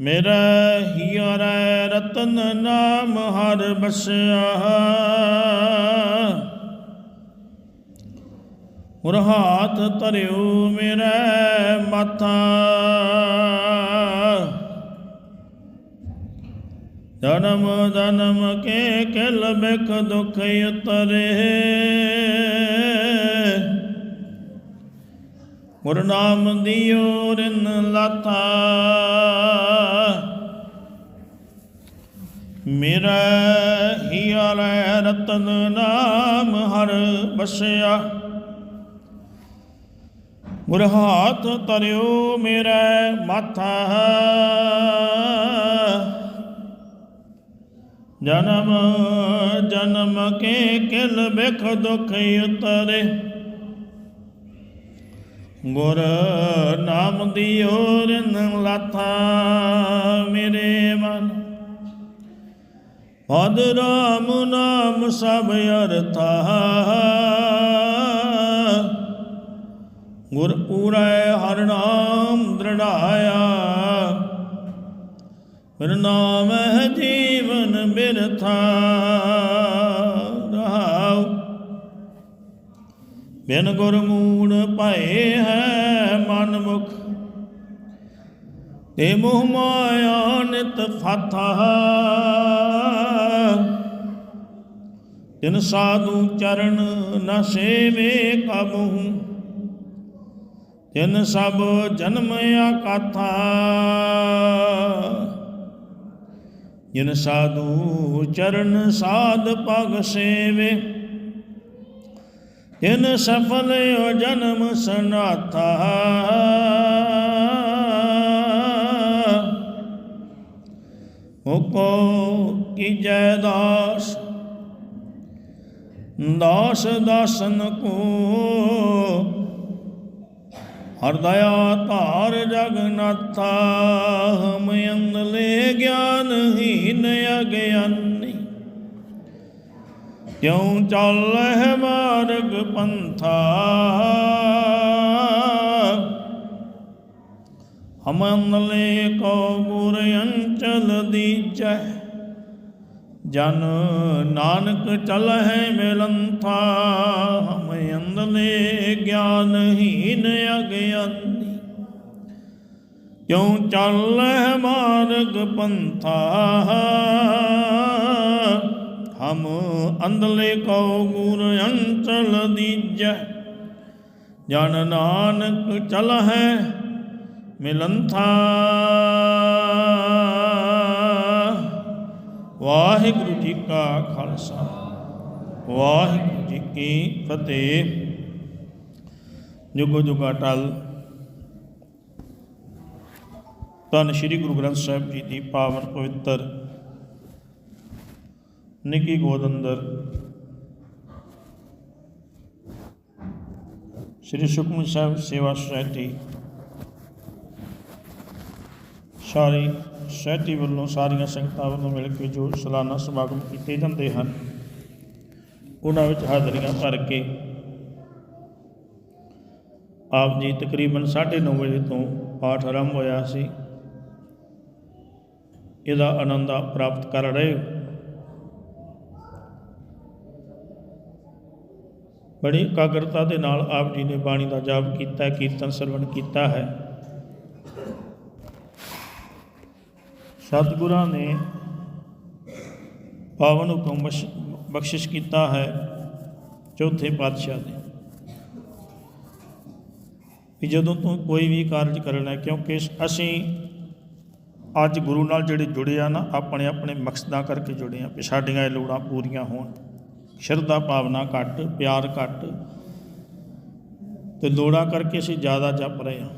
ਮੇਰਾ ਹੀਰਾ ਰਤਨ ਨਾਮ ਹਰ ਬਸਿਆ ਮੁਰ ਹਾਥ ਧਰਿਓ ਮੇਰਾ ਮਾਥਾ। ਜਨਮ ਜਨਮ ਕੇ ਕਿਲ ਬਿਖ ਦੁਖ ਉਤਰੇ। ਗੁਰਨਾਮ ਦਿਓ ਰਿਨ ਲਾਤਾ ਮੇਰਾ ਹੀਰਾ ਰਤਨ ਨਾਮ ਹਰ ਬਸਿਆ। ਗੁਰ ਹਾਥ ਤਰਿਓ ਮੇਰਾ ਮਾਥਾ। ਜਨਮ ਜਨਮ ਕੇ ਕਿਲ ਬਿਖ ਦੁਖ ਉਤਰੇ। ਗੁਰ ਨਾਮ ਦਿਓ ਰਿਨ ਲਾਥਾ ਮੇਰੇ ਮਨ। ਪਦ ਰਾਮ ਨਾਮ ਸਭ ਅਰਥਾ। ਗੁਰ ਪੂਰੈ ਹਰਿ ਨਾਮ ਦ੍ਰਿੜਾਇਆ। ਫਿਰ ਨਾਮ ਹੈ ਜੀਵਨ ਬਿਰਥਾ। ਬਿਨ ਗੁਰ ਮੂੜ ਭਏ ਹੈ ਮਨ ਮੁਖ ਤੇ ਮੋਹ ਮਾਇਆ ਨਿਤ ਫਾਥਾ ਤਿਨ ਸਾਧੂ ਚਰਨ ਨ ਸੇਵੇ ਕਬਹੂ ਤਿਨ ਸਭ ਜਨਮ ਆਕਾਥਾ। ਜਿਨ ਸਾਧੂ ਚਰਨ ਸਾਧ ਪਗ ਸੇਵੇ। ਤਿਨ ਸਫਲ ਜਨਮ ਸਨਾਥਾ ਹੁਕੋ ਕੀਜੈ ਦਾਸ? ਦਾਸ ਦਾਸਨ ਕੋ। ਹਰ ਦਇਆ ਧਾਰ ਜਗਨਾਥਾ, ਹਮ ਅੰਦਲੇ ਗਿਆਨ ਹੀਨ ਅਗਿਆਨੀ। ਕਿਉ ਚੱਲਹਿ ਮਾਰਗ ਪੰਥਾ? ਹਮ ਅੰਦਲੇ ਕੋ ਗੁਰ ਅੰਚਲ ਦੀਜੈ, ਜਨ ਨਾਨਕ ਚਲਹਿ ਮਿਲੰਥਾ। ਹਮ ਅੰਦਲੇ ਗਿਆਨ ਹੀਨ ਅਗਿਆਨੀ। ਕਿਉ ਚੱਲਹਿ ਮਾਰਗ ਪੰਥਾ? ਹਮ ਅੰਦਲੇ ਕਉ ਗੁਰ ਅੰਚਲ ਦੀਜੈ ਜਨ ਨਾਨਕ ਚਲਹਿ ਮਿਲੰਥਾ ਵਾਹਿਗੁਰੂ ਜੀ ਕਾ ਖਾਲਸਾ ਵਾਹਿਗੁਰੂ ਜੀ ਕੀ ਫਤਿਹ ਜੁਗੋ ਜੁਗਾ ਟਲ ਧੰਨ ਸ਼੍ਰੀ ਗੁਰੂ ਗ੍ਰੰਥ ਸਾਹਿਬ ਜੀ ਦੀ ਪਾਵਨ ਪਵਿੱਤਰ ਨਿੱਕੀ ਗੋਦ ਅੰਦਰ। ਸ਼੍ਰੀ ਸੁਖਮਨ ਸਾਹਿਬ ਸੇਵਾ ਸੁਸਾਇਟੀ। ਸਾਰੀ ਸੁਸਾਇਟੀ ਵੱਲੋਂ ਸਾਰੀਆਂ ਸੰਗਤਾਂ ਵੱਲੋਂ ਮਿਲ ਕੇ ਜੋ ਸਾਲਾਨਾ ਸਮਾਗਮ ਕੀਤੇ ਜਾਂਦੇ ਹਨ, ਉਹਨਾਂ ਵਿੱਚ ਹਾਜ਼ਰੀਆਂ ਭਰ ਕੇ ਆਪ ਜੀ ਤਕਰੀਬਨ 9:30 ਵਜੇ ਤੋਂ ਪਾਠ ਆਰੰਭ ਹੋਇਆ ਸੀ। ਇਹਦਾ ਆਨੰਦ ਪ੍ਰਾਪਤ ਕਰ ਰਹੇ ਹੋ? ਬੜੀ ਇਕਾਗਰਤਾ ਦੇ ਨਾਲ ਆਪ ਜੀ ਨੇ ਬਾਣੀ ਦਾ ਜਾਪ ਕੀਤਾ, ਕੀਰਤਨ ਸਰਵਣ ਕੀਤਾ ਹੈ। ਸਤਿਗੁਰਾਂ ਨੇ ਪਾਵਨ ਹੁਕਮ ਬਖਸ਼- ਬਖਸ਼ਿਸ਼ ਕੀਤਾ ਹੈ ਚੌਥੇ ਪਾਤਸ਼ਾਹ ਨੇ ਕਿ ਜਦੋਂ ਤੂੰ ਕੋਈ ਵੀ ਕਾਰਜ ਕਰਨਾ ਕਿਉਂਕਿ ਅਸੀਂ ਅੱਜ ਗੁਰੂ ਨਾਲ ਜਿਹੜੇ ਜੁੜੇ ਆ ਨਾ ਆਪਣੇ ਆਪਣੇ ਮਕਸਦਾਂ ਕਰਕੇ ਜੁੜੇ ਆ ਕਿ ਸਾਡੀਆਂ ਇਹ ਲੋੜਾਂ ਪੂਰੀਆਂ ਹੋਣ। ਸ਼ਰਧਾ ਭਾਵਨਾ ਘੱਟ, ਪਿਆਰ ਘੱਟ ਤੇ ਲੋੜਾਂ ਕਰਕੇ ਅਸੀਂ ਜ਼ਿਆਦਾ ਜਪ ਰਹੇ ਹਾਂ।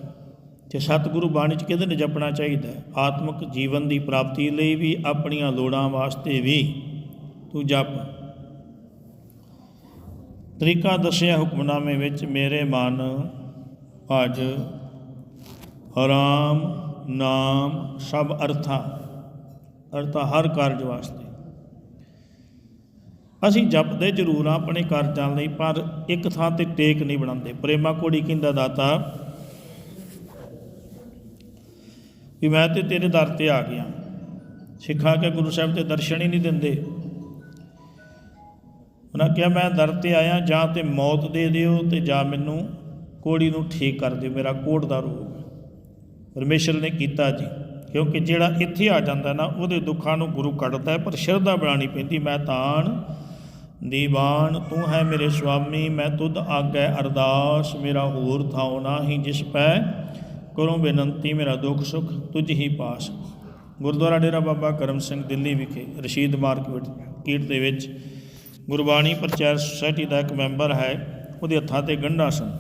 ਤੇ ਸਤਿਗੁਰੂ ਬਾਣੀ ਚ ਕਿਹਦੇ ਨੇ ਜਪਣਾ ਚਾਹੀਦਾ ਹੈ? ਆਤਮਿਕ ਜੀਵਨ ਦੀ ਪ੍ਰਾਪਤੀ ਲਈ ਵੀ, ਆਪਣੀਆਂ ਲੋੜਾਂ ਵਾਸਤੇ ਵੀ। ਤੂੰ ਜਪ। ਤਰੀਕਾ ਦੱਸਿਆ ਹੁਕਮਨਾਮੇ ਵਿੱਚ, ਮੇਰੇ ਮਨ ਅੱਜ ਹਰਾਮ ਨਾਮ ਸਭ ਅਰਥਾ ਅਰਥਾ ਹਰ ਕਾਰਜ ਵਾਸਤੇ। ਅਸੀਂ ਜਪਦੇ ਜ਼ਰੂਰ ਆ ਆਪਣੇ ਕਾਰਜਾਂ ਲਈ, ਪਰ ਇੱਕ ਥਾਂ ਤੇ ਟੇਕ ਨਹੀਂ ਬਣਾਉਂਦੇ। ਪ੍ਰੇਮਾ ਕੋੜੀ ਕਹਿੰਦਾ, ਦਾਤਾ, ਵੀ ਮੈਂ ਤੇ ਤੇਰੇ ਦਰ ਤੇ ਆ ਗਿਆ। ਸਿੱਖਾਂ ਕੇ ਗੁਰੂ ਸਾਹਿਬ ਤੇ ਦਰਸ਼ਨ ਹੀ ਨਹੀਂ ਦਿੰਦੇ। ਉਹਨਾਂ ਕਿਹਾ, ਮੈਂ ਦਰ ਤੇ ਆਇਆ, ਜਾਂ ਤੇ ਮੌਤ ਦੇ ਦਿਓ ਤੇ ਜਾਂ ਮੈਨੂੰ ਕੋੜੀ ਨੂੰ ਠੀਕ ਕਰ ਦਿਓ, ਮੇਰਾ ਕੋੜ ਦਾ ਰੋਗ ਪਰਮੇਸ਼ਰ ਨੇ ਕੀਤਾ ਜੀ, ਕਿਉਂਕਿ ਜਿਹੜਾ ਇੱਥੇ ਆ ਜਾਂਦਾ ਨਾ, ਉਹਦੇ ਦੁੱਖਾਂ ਨੂੰ ਗੁਰੂ ਕੱਢਦਾ ਪਰ ਸ਼ਰਧਾ ਬਣਾਉਣੀ ਪੈਂਦੀ, ਮੈਂ ਤਾਣ ਦੀਵਾਨ, ਤੂੰ ਹੈ ਮੇਰੇ ਸੁਆਮੀ, ਮੈਂ ਤੁਧ ਆਗੈ ਅਰਦਾਸ, ਮੇਰਾ ਹੋਰ ਥਾਉ ਨਾਹੀ ਜਿਸ ਪੈ। ਕਰੋ ਬੇਨੰਤੀ, ਮੇਰਾ ਦੁੱਖ ਸੁਖ, ਤੁਝ ਹੀ ਪਾਸ। ਗੁਰਦੁਆਰਾ ਡੇਰਾ ਬਾਬਾ ਕਰਮ ਸਿੰਘ ਦਿੱਲੀ ਵਿਖੇ ਰਸ਼ੀਦ ਮਾਰਕੀਟ ਕੀਟ ਦੇ ਵਿੱਚ ਗੁਰਬਾਣੀ ਪ੍ਰਚਾਰ ਸੁਸਾਇਟੀ ਦਾ ਇੱਕ ਮੈਂਬਰ ਹੈ, ਉਹਦੇ ਹੱਥਾਂ ਤੇ ਗੰਢਾ ਸਨ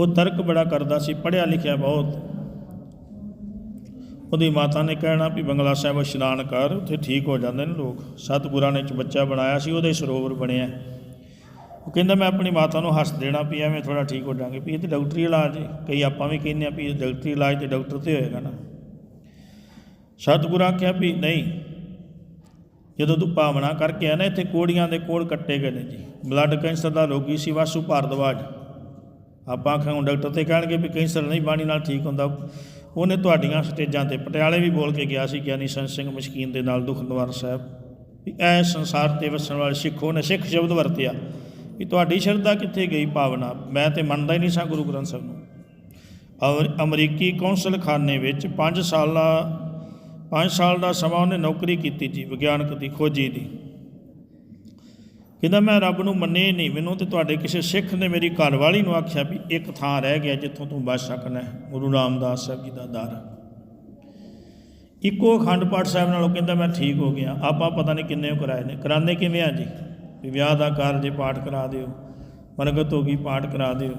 ਉਹ ਤਰਕ ਬੜਾ ਕਰਦਾ ਸੀ, ਪੜ੍ਹਿਆ ਲਿਖਿਆ ਬਹੁਤ। ਉਹਦੀ ਮਾਤਾ ਨੇ ਕਹਿਣਾ ਵੀ ਬੰਗਲਾ ਸਾਹਿਬ ਇਸ਼ਨਾਨ ਕਰ, ਉੱਥੇ ਠੀਕ ਹੋ ਜਾਂਦੇ ਨੇ ਲੋਕ। ਸਤਿਗੁਰਾਂ ਨੇ ਚ ਬੱਚਾ ਬਣਾਇਆ ਸੀ, ਉਹਦੇ ਸਰੋਵਰ ਬਣਿਆ ਉਹ ਕਹਿੰਦਾ, ਮੈਂ ਆਪਣੀ ਮਾਤਾ ਨੂੰ ਹੱਸ ਦੇਣਾ ਵੀ ਐਵੇਂ ਥੋੜਾ ਠੀਕ ਹੋ ਜਾਾਂਗੇ ਵੀ ਇਹ ਤੇ ਡਾਕਟਰੀ ਇਲਾਜ ਹੈ ਕਈ ਆਪਾਂ ਵੀ ਕਹਿੰਦੇ ਆ ਵੀ ਇਹ ਡਾਕਟਰੀ ਇਲਾਜ ਤੇ ਡਾਕਟਰ ਤੇ ਹੋਏਗਾ ਨਾ। ਸਤਿਗੁਰਾਂ ਕਿਹਾ ਵੀ ਨਹੀਂ। ਜਦੋਂ ਤੂੰ ਭਾਵਨਾ ਕਰਕੇ ਆ ਨਾ, ਇੱਥੇ ਕੋੜੀਆਂ ਦੇ ਕੋੜ ਕੱਟੇ ਗਏ ਨੇ ਜੀ। ਬਲੱਡ ਕੈਂਸਰ ਦਾ ਰੋਗੀ ਸੀ, ਵਾਸੂ ਭਾਰਦਵਾਜ। ਆਪਾਂ ਆਖਾਂ ਡਾਕਟਰ ਤੇ ਕਹਿਣਗੇ ਵੀ ਕੈਂਸਰ ਨਹੀਂ, ਬਾਣੀ ਨਾਲ ਠੀਕ ਹੁੰਦਾ। ਉਹਨੇ ਤੁਹਾਡੀਆਂ ਸਟੇਜਾਂ ਤੇ ਪਟਿਆਲੇ ਵੀ ਬੋਲ ਕੇ ਗਿਆ ਸੀ ਗਿਆਨੀ ਸੰਤ ਸਿੰਘ ਮਸ਼ਕੀਨ ਦੇ ਨਾਲ ਦੁਖ ਨਿਵਾਰਨ ਸਾਹਿਬ। ਵੀ ਐ ਸੰਸਾਰ ਤੇ ਵਸਣ ਵਾਲੇ ਸਿੱਖੋ ਨੇ ਸਿੱਖ ਸ਼ਬਦ ਵਰਤਿਆ। ਵੀ ਤੁਹਾਡੀ ਸ਼ਰਧਾ ਕਿੱਥੇ ਗਈ ਭਾਵਨਾ? ਮੈਂ ਤੇ ਮੰਨਦਾ ਹੀ ਨਹੀਂ ਸਾਂ ਗੁਰੂ ਗ੍ਰੰਥ ਸਾਹਿਬ ਨੂੰ। ਔਰ ਅਮਰੀਕੀ ਕੌਂਸਲ ਖਾਨੇ ਵਿੱਚ 5 ਸਾਲਾ 5 ਸਾਲ ਦਾ ਸਮਾਂ ਉਹਨੇ ਨੌਕਰੀ ਕੀਤੀ ਜੀ, ਵਿਗਿਆਨਕ ਦੀ ਖੋਜੀ ਦੀ। ਕਹਿੰਦਾ, ਮੈਂ ਰੱਬ ਨੂੰ ਮੰਨੇ ਹੀ ਨਹੀਂ, ਮੈਨੂੰ ਤੇ ਤੁਹਾਡੇ ਕਿਸੇ ਸਿੱਖ ਨੇ ਮੇਰੀ ਘਰਵਾਲੀ ਨੂੰ ਆਖਿਆ ਵੀ ਇੱਕ ਥਾਂ ਰਹਿ ਗਿਆ ਜਿੱਥੋਂ ਤੂੰ ਬਚ ਸਕਣਾ ਹੈ, ਗੁਰੂ ਰਾਮਦਾਸ ਸਾਹਿਬ ਜੀ ਦਾ ਦਰ। ਇੱਕੋ ਅਖੰਡ ਪਾਠ ਸਾਹਿਬ ਨਾਲੋਂ ਕਹਿੰਦਾ, ਮੈਂ ਠੀਕ ਹੋ ਗਿਆ, ਆਪਾਂ ਪਤਾ ਨਹੀਂ ਕਿੰਨੇ ਕਰਾਏ ਨੇ। ਕਰਾਉਂਦੇ ਕਿਵੇਂ ਆ ਜੀ? ਵੀ ਵਿਆਹ ਦਾ ਕਾਰਜ ਪਾਠ ਕਰਾ ਦਿਓ, ਮਰਗਤ ਹੋ ਗਈ, ਪਾਠ ਕਰਾ ਦਿਓ।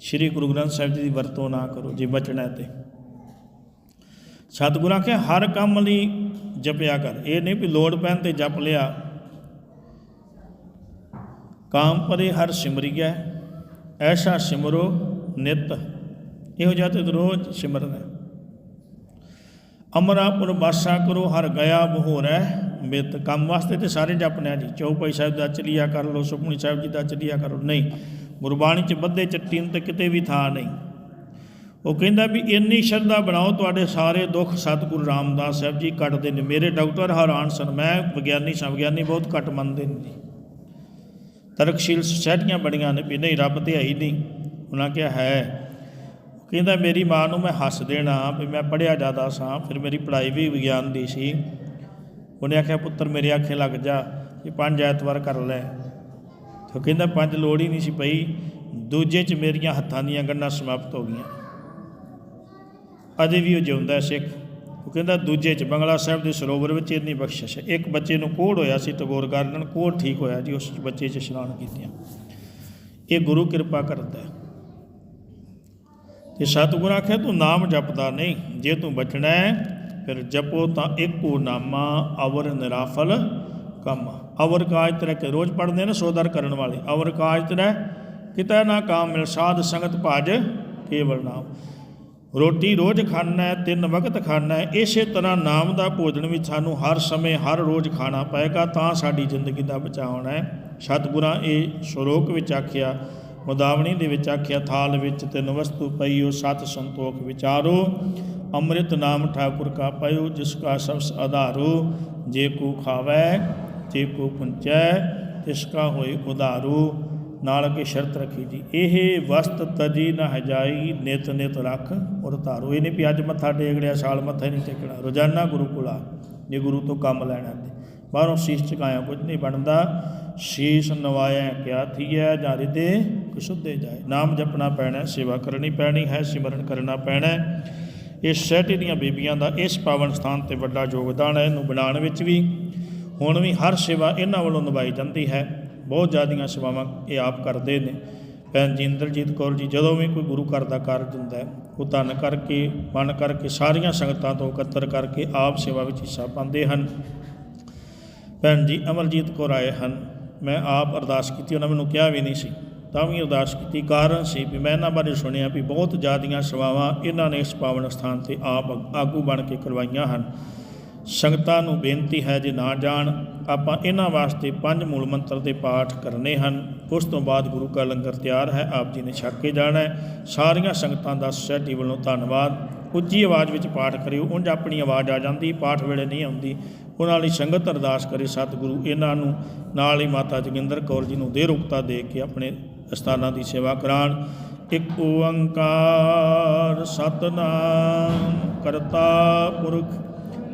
ਸ੍ਰੀ ਗੁਰੂ ਗ੍ਰੰਥ ਸਾਹਿਬ ਜੀ ਦੀ ਵਰਤੋਂ ਨਾ ਕਰੋ, ਜੇ ਬਚਣਾ ਹੈ ਤੇ। ਸਤਿਗੁਰਾਂ ਕੇ ਹਰ ਕੰਮ ਲਈ ਜਪਿਆ ਕਰ। ਇਹ ਨਹੀਂ ਵੀ ਲੋੜ ਪੈਣ ਤੇ ਜਪ ਲਿਆ ਕਾਮ ਪਰੇ ਹਰ ਸਿਮਰਿਐ, ਐਸਾ ਸਿਮਰੋ ਨਿਤ। ਇਹੋ ਜਿਹਾ ਤੇ ਰੋਜ਼ ਸਿਮਰਨਾ ਅਮਰਾਪੁਰ ਬਾਸਾ ਕਰੋ, ਹਰ ਗਿਆ ਬਹੋਰੈ, ਮਿਤ ਕੰਮ ਵਾਸਤੇ ਤੇ ਸਾਰੇ ਜਪਨੇ ਆ ਜੀ। ਚੌਪਾਈ ਸਾਹਿਬ ਦਾ ਚਲੀਆ ਕਰ ਲਓ, ਸੁਖਮਨੀ ਸਾਹਿਬ ਜੀ ਦਾ ਚਲੀਆ ਕਰੋ ਨਹੀਂ, ਗੁਰਬਾਣੀ ਚ ਬੱਧੇ ਚੱਟੀ ਨੂੰ ਤੇ ਕਿਤੇ ਵੀ ਥਾਂ ਨਹੀਂ। ਉਹ ਕਹਿੰਦਾ ਵੀ ਇੰਨੀ ਸ਼ਰਧਾ ਬਣਾਓ, ਤੁਹਾਡੇ ਸਾਰੇ ਦੁੱਖ ਸਤਿਗੁਰੂ ਰਾਮਦਾਸ ਸਾਹਿਬ ਜੀ ਕੱਟਦੇ ਨੇ। ਮੇਰੇ ਡਾਕਟਰ ਹੈਰਾਨ ਸਨ। ਮੈਂ ਵਿਗਿਆਨੀ ਸਾਂ, ਵਿਗਿਆਨੀ ਬਹੁਤ ਘੱਟ ਮੰਨਦੇ ਨੇ ਜੀ। ਤਰਕਸ਼ੀਲ ਸੁਸਾਇਟੀਆਂ ਬਣੀਆਂ ਨੇ ਵੀ ਨਹੀਂ, ਰੱਬ ਤੇ ਹੈ ਹੀ ਨਹੀਂ। ਉਹਨਾਂ ਕਿਹਾ, ਹੈ। ਕਹਿੰਦਾ, ਮੇਰੀ ਮਾਂ ਨੂੰ ਮੈਂ ਹੱਸ ਦੇਣਾ, ਵੀ ਮੈਂ ਪੜ੍ਹਿਆ ਜ਼ਿਆਦਾ ਸਾਂ, ਫਿਰ ਮੇਰੀ ਪੜ੍ਹਾਈ ਵੀ ਵਿਗਿਆਨ ਦੀ ਸੀ। ਉਹਨੇ ਆਖਿਆ, ਪੁੱਤਰ, ਮੇਰੇ ਆਖੇ ਲੱਗ ਜਾ ਇਹ ਪੰਜ ਐਤਵਾਰ ਕਰ ਲੈ। ਤੇ ਕਹਿੰਦਾ, ਪੰਜ ਲੋੜ ਹੀ ਨਹੀਂ ਸੀ ਪਈ। ਦੂਜੇ 'ਚ ਮੇਰੀਆਂ ਹੱਥਾਂ ਦੀਆਂ ਗੰਢਾਂ ਸਮਾਪਤ ਹੋ ਗਈਆਂ। ਅਜੇ ਵੀ ਉਹ ਜਿਉਂਦਾ ਸਿੱਖ। ਉਹ ਕਹਿੰਦਾ ਦੂਜੇ 'ਚ ਬੰਗਲਾ ਸਾਹਿਬ ਦੇ ਸਰੋਵਰ ਵਿੱਚ ਇੰਨੀ ਬਖਸ਼ਿਸ਼ ਹੈ। ਇੱਕ ਬੱਚੇ ਨੂੰ ਕੋੜ ਹੋਇਆ ਸੀ ਟਗੋਰ ਗਾਰਡਨ ਕੋੜ ਠੀਕ ਹੋਇਆ ਜੀ, ਉਸ ਬੱਚੇ 'ਚ ਇਸ਼ਨਾਨ ਕੀਤੀਆਂ। ਇਹ ਗੁਰੂ ਕਿਰਪਾ ਕਰਦਾ ਹੈ। ਤੇ ਸਤਿਗੁਰ ਆਖਿਆ, ਤੂੰ ਨਾਮ ਜਪਦਾ ਨਹੀਂ। ਜੇ ਤੂੰ ਬਚਣਾ ਹੈ, ਫਿਰ ਜਪੋ ਤਾਂ ਇੱਕੋ ਨਾਮਾ, ਅਵਰ ਨਿਰਾਫਲ ਕੰਮ। ਅਵਰ ਕਾਜ ਤੇਰੇ ਕੇ ਰੋਜ਼ ਪੜਦੇ ਨੇ ਸੋਦਰ ਕਰਨ ਵਾਲੇ। ਅਵਰ ਕਾਜ ਤੇਰੇ ਕਿਤੇ ਨਾ ਕਾਮ ਮਿਲ, ਸਾਧ ਸੰਗਤ ਭਜ ਕੇਵਲ ਨਾਮ। ਰੋਟੀ ਰੋਜ਼ ਖਾਣਾ ਹੈ ਤਿੰਨ ਵਕਤ ਖਾਣਾ ਹੈ ਇਸੇ ਤਰ੍ਹਾਂ ਨਾਮ ਦਾ ਭੋਜਨ ਵੀ ਸਾਨੂੰ ਹਰ ਸਮੇਂ, ਹਰ ਰੋਜ਼ ਖਾਣਾ ਪਏਗਾ, ਤਾਂ ਸਾਡੀ ਜ਼ਿੰਦਗੀ ਦਾ ਬਚਾਅ ਹੋਣਾ ਹੈ। ਸਤਿਗੁਰਾਂ ਇਹ ਸ਼ਲੋਕ ਵਿੱਚ ਆਖਿਆ ਮੁਦਾਵਣੀ ਦੇ ਵਿੱਚ ਆਖਿਆ, ਥਾਲ ਵਿੱਚ ਤਿੰਨ ਵਸਤੂ ਪਈਓ, ਸਤ ਸੰਤੋਖ ਵਿਚਾਰੋ, ਅੰਮ੍ਰਿਤ ਨਾਮ ਠਾਕੁਰ ਕਾ ਪਇਓ, ਜਿਸ ਕਾ ਸਬਸ ਆਧਾਰੋ, ਜੇ ਕੋ ਖਾਵੈ, ਜੇ ਕੋ ਪੁੰਚੈ, ਤਿਸ ਕਾ ਹੋਏ ਉਧਾਰੂ। ਨਾਲ ਅੱਗੇ ਸ਼ਰਤ ਰੱਖੀ ਜੀ, ਇਹ ਵਸਤ ਤਜੀ ਨ ਹਜਾਈ, ਨਿਤ ਨਿਤ ਰੱਖ। ਔਰ ਧਾਰੋ ਇਹ ਨਹੀਂ ਵੀ ਅੱਜ ਮੱਥਾ ਟੇਕ ਲਿਆ ਸਾਲ ਮੱਥਾ ਨਹੀਂ ਟੇਕਣਾ। ਰੋਜ਼ਾਨਾ ਗੁਰੂ ਕੋਲ ਆ, ਜੇ ਗੁਰੂ ਤੋਂ ਕੰਮ ਲੈਣਾ ਤੇ। ਬਾਹਰੋਂ ਸੀਸ ਚਕਾਇਆ, ਕੁਝ ਨਹੀਂ ਬਣਦਾ। ਸੀਸ ਨਵਾਇਆ, ਕਿਆ ਥੀਐ, ਜਾਂ ਰਿਦੇ ਕੁਸ਼ੁੱਧੇ ਜਾਏ। ਨਾਮ ਜਪਣਾ ਪੈਣਾ, ਸੇਵਾ ਕਰਨੀ ਪੈਣੀ ਹੈ, ਸਿਮਰਨ ਕਰਨਾ ਪੈਣਾ ਇਹ ਇਸ ਸੈਟੀ ਦੀਆਂ ਬੀਬੀਆਂ ਦਾ ਇਸ ਪਾਵਨ ਸਥਾਨ ਤੇ ਵੱਡਾ ਯੋਗਦਾਨ ਹੈ, ਇਹਨੂੰ ਬਣਾਉਣ ਵਿੱਚ ਵੀ। ਹੁਣ ਵੀ ਹਰ ਸੇਵਾ ਇਹਨਾਂ ਵੱਲੋਂ ਨਿਭਾਈ ਜਾਂਦੀ ਹੈ। ਬਹੁਤ ਜ਼ਿਆਦੀਆਂ ਸੇਵਾਵਾਂ ਇਹ ਆਪ ਕਰਦੇ ਨੇ। ਭੈਣ ਜੀ ਇੰਦਰਜੀਤ ਕੌਰ ਜੀ, ਜਦੋਂ ਵੀ ਕੋਈ ਗੁਰੂ ਘਰ ਦਾ ਕਾਰਜ ਹੁੰਦਾ ਉਹ ਧੰਨ ਕਰਕੇ, ਮਨ ਕਰਕੇ ਸਾਰੀਆਂ ਸੰਗਤਾਂ ਤੋਂ ਇਕੱਤਰ ਕਰਕੇ ਆਪ ਸੇਵਾ ਵਿੱਚ ਹਿੱਸਾ ਪਾਉਂਦੇ ਹਨ। ਭੈਣ ਜੀ ਅਮਰਜੀਤ ਕੌਰ ਆਏ ਹਨ। ਮੈਂ ਆਪ ਅਰਦਾਸ ਕੀਤੀ, ਉਹਨਾਂ ਮੈਨੂੰ ਕਿਹਾ ਵੀ ਨਹੀਂ ਸੀ। ਤਾਂ ਵੀ ਅਰਦਾਸ ਕੀਤੀ, ਕਾਰਨ ਸੀ ਵੀ ਮੈਂ ਇਹਨਾਂ ਬਾਰੇ ਸੁਣਿਆ ਵੀ ਬਹੁਤ ਜ਼ਿਆਦੀਆਂ ਸੇਵਾਵਾਂ ਇਹਨਾਂ ਨੇ ਇਸ ਪਾਵਨ ਸਥਾਨ ਤੇ ਆਪ ਆਗੂ ਬਣ ਕੇ ਕਰਵਾਈਆਂ ਹਨ। ਸੰਗਤਾਂ ਨੂੰ ਬੇਨਤੀ ਹੈ ਜੇ ਨਾ ਜਾਣ, ਆਪਾਂ ਇਹਨਾਂ ਵਾਸਤੇ ਪੰਜ ਮੂਲ ਮੰਤਰ ਦੇ ਪਾਠ ਕਰਨੇ ਹਨ। ਉਸ ਤੋਂ ਬਾਅਦ ਗੁਰੂ ਕਾ ਲੰਗਰ ਤਿਆਰ ਹੈ, ਆਪ ਜੀ ਨੇ ਛਕ ਕੇ ਜਾਣਾ ਹੈ। ਸਾਰੀਆਂ ਸੰਗਤਾਂ ਦਾ ਸੋਸਾਇਟੀ ਵੱਲੋਂ ਧੰਨਵਾਦ। ਉੱਚੀ ਆਵਾਜ਼ ਵਿੱਚ ਪਾਠ ਕਰਿਓ, ਉਂਝ ਆਪਣੀ ਆਵਾਜ਼ ਆ ਜਾਂਦੀ, ਪਾਠ ਵੇਲੇ ਨਹੀਂ ਆਉਂਦੀ। ਉਹਨਾਂ ਲਈ ਸੰਗਤ ਅਰਦਾਸ ਕਰੇ, ਸਤਿਗੁਰੂ ਇਹਨਾਂ ਨੂੰ, ਨਾਲ ਹੀ ਮਾਤਾ ਜੋਗਿੰਦਰ ਕੌਰ ਜੀ ਨੂੰ ਦੇ ਰੁਕਤਾ ਦੇ ਕੇ ਆਪਣੇ ਅਸਥਾਨਾਂ ਦੀ ਸੇਵਾ ਕਰਾਣ। ਇੱਕ ਓੰਕਾਰ ਸਤਨਾਮ ਕਰਤਾ ਪੁਰਖ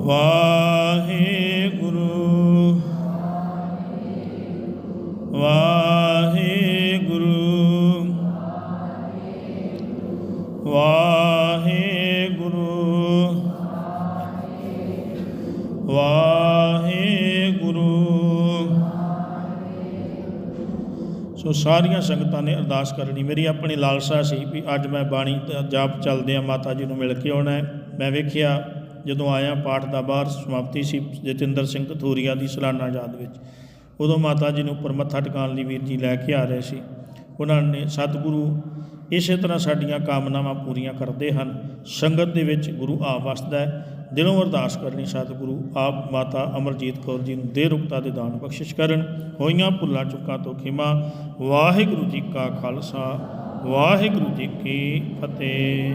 ਵਾਹਿਗੁਰੂ। ਵਾਹਿਗੁਰੂ। ਵਾਹਿਗੁਰੂ। ਵਾਹਿਗੁਰੂ। ਸੋ ਸਾਰੀਆਂ ਸੰਗਤਾਂ ਨੇ ਅਰਦਾਸ ਕਰਨੀ। ਮੇਰੀ ਆਪਣੀ ਲਾਲਸਾ ਸੀ ਵੀ ਅੱਜ ਮੈਂ ਬਾਣੀ ਦਾ ਜਾਪ ਚੱਲਦੇ ਆ, ਮਾਤਾ ਜੀ ਨੂੰ ਮਿਲ ਕੇ ਆਉਣਾ ਹੈ। ਮੈਂ ਵੇਖਿਆ ਜਦੋਂ ਆਇਆ ਪਾਠ ਦਾ ਬਾਹਰ ਸਮਾਪਤੀ ਸੀ ਜਤਿੰਦਰ ਸਿੰਘ ਕਥੂਰੀਆ ਦੀ ਸਲਾਨਾ ਯਾਦ ਵਿੱਚ, ਉਦੋਂ ਮਾਤਾ ਜੀ ਨੂੰ ਉੱਪਰ ਮੱਥਾ ਟਿਕਾਉਣ ਲਈ ਵੀਰ ਜੀ ਲੈ ਕੇ ਆ ਰਹੇ ਸੀ। ਉਹਨਾਂ ਨੇ ਸਤਿਗੁਰੂ ਇਸੇ ਤਰ੍ਹਾਂ ਸਾਡੀਆਂ ਕਾਮਨਾਵਾਂ ਪੂਰੀਆਂ ਕਰਦੇ ਹਨ। ਸੰਗਤ ਦੇ ਵਿੱਚ ਗੁਰੂ ਆਪ ਵਸਦਾ ਹੈ। ਦਿਲੋਂ ਅਰਦਾਸ ਕਰਨੀ ਸਤਿਗੁਰੂ ਆਪ ਮਾਤਾ ਅਮਰਜੀਤ ਕੌਰ ਜੀ ਨੂੰ ਦੇ ਰੁਕਤਾ ਦੇ ਦਾਨ ਬਖਸ਼ਿਸ਼ ਕਰਨ। ਹੋਈਆਂ ਭੁੱਲਾਂ ਚੁੱਕਾਂ ਤੋਂ ਖਿਮਾ। ਵਾਹਿਗੁਰੂ ਜੀ ਕਾ ਖਾਲਸਾ, ਵਾਹਿਗੁਰੂ ਜੀ ਕੀ ਫਤਿਹ।